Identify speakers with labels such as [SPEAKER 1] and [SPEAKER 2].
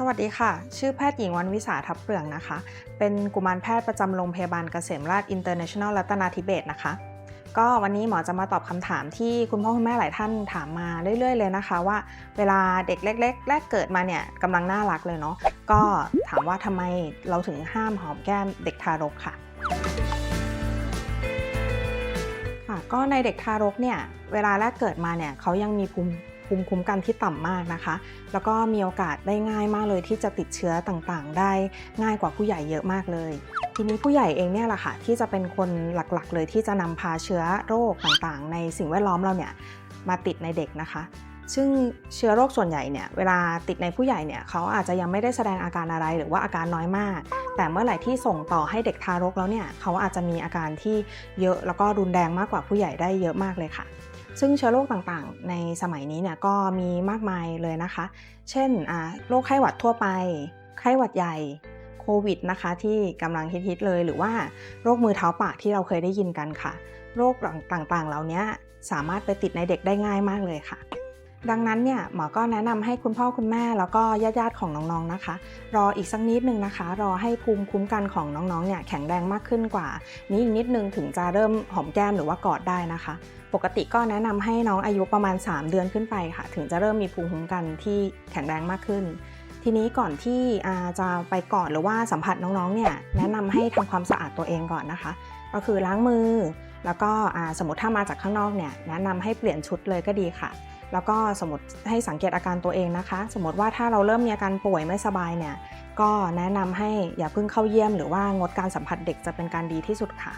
[SPEAKER 1] สวัสดีค่ะ ชื่อแพทย์หญิงวันวิสาทับเปลืองนะคะ เป็นกุมารแพทย์ประจำโรงพยาบาลเกษมราชอินเตอร์เนชั่นแนลรัตนาธิเบศนะคะ ก็วันนี้หมอจะมาตอบคำถามที่คุณพ่อคุณแม่หลายท่านถามมาเรื่อย ๆ เลยนะคะ ว่าเวลาเด็กเล็ก ๆ แรกเกิดมาเนี่ยกำลังน่ารักเลยเนาะ ก็ถามว่าทำไมเราถึงห้ามหอมแก้มเด็กทารกค่ะค่ะ ก็ในเด็กทารกเนี่ยเวลาแรกเกิดมาเนี่ยเขายังมีภูมิ ภูมิคุ้มกันที่ต่ำมากนะคะ แล้วก็มีโอกาสได้ง่ายมากเลยที่จะติดเชื้อต่างๆ ได้ง่ายกว่าผู้ใหญ่เยอะมากเลย ทีนี้ผู้ใหญ่เองเนี่ยแหละค่ะที่จะเป็นคนหลักๆ เลยที่จะนำพาเชื้อโรคต่างๆ ในสิ่งแวดล้อมเราเนี่ยมาติดในเด็กนะคะซึ่งเชื้อโรคส่วนใหญ่เนี่ยเวลาติดในผู้ใหญ่เนี่ยเขาอาจจะยังไม่ได้แสดงอาการอะไรหรือว่าอาการน้อยมาก แต่เมื่อไหร่ที่ส่งต่อให้เด็กทารกแล้วเนี่ยเขาอาจจะมีอาการที่เยอะแล้วก็รุนแรงมากกว่าผู้ใหญ่ได้เยอะมากเลยค่ะ ซึ่งเชื้อโรคต่างๆ ในสมัยนี้เนี่ยก็มีมากมายเลยนะคะ เช่นโรคไข้หวัดทั่วไป ไข้หวัดใหญ่โควิดนะคะที่กำลังฮิตๆเลยหรือว่าโรคมือเท้าปากที่เราเคยได้ยินกันค่ะ โรคต่างๆ เหล่านี้สามารถไปติดในเด็กได้ง่ายมากเลยค่ะ ดังนั้นเนี่ยหมอก็แนะนำให้คุณพ่อคุณแม่แล้วก็ญาติๆของน้องๆนะคะ รออีกสักนิดนึงนะคะ รอให้ภูมิคุ้มกันของน้องๆเนี่ยแข็งแรงมากขึ้นกว่า นี้อีกนิดนึงถึงจะเริ่มหอมแก้มหรือว่ากอดได้นะคะ ปกติก็แนะนำให้น้องอายุประมาณ 3 เดือนขึ้นไปค่ะ ถึงจะเริ่มมีภูมิคุ้มกันที่แข็งแรงมากขึ้น ทีนี้ก่อนที่จะไปกอดหรือว่าสัมผัสน้องๆเนี่ยแนะนำให้ทำความสะอาดตัวเองก่อนนะคะ ก็คือล้างมือ แล้วก็สมมติถ้ามาจากข้างนอกเนี่ยแนะนำให้เปลี่ยนชุดเลยก็ดีค่ะ แล้วก็สมมติให้สังเกตอาการตัวเองนะคะ สมมติว่าถ้าเราเริ่มมีอาการป่วยไม่สบายเนี่ย ก็แนะนำให้อย่าเพิ่งเข้าเยี่ยมหรือว่างดการสัมผัสเด็กจะเป็นการดีที่สุดค่ะ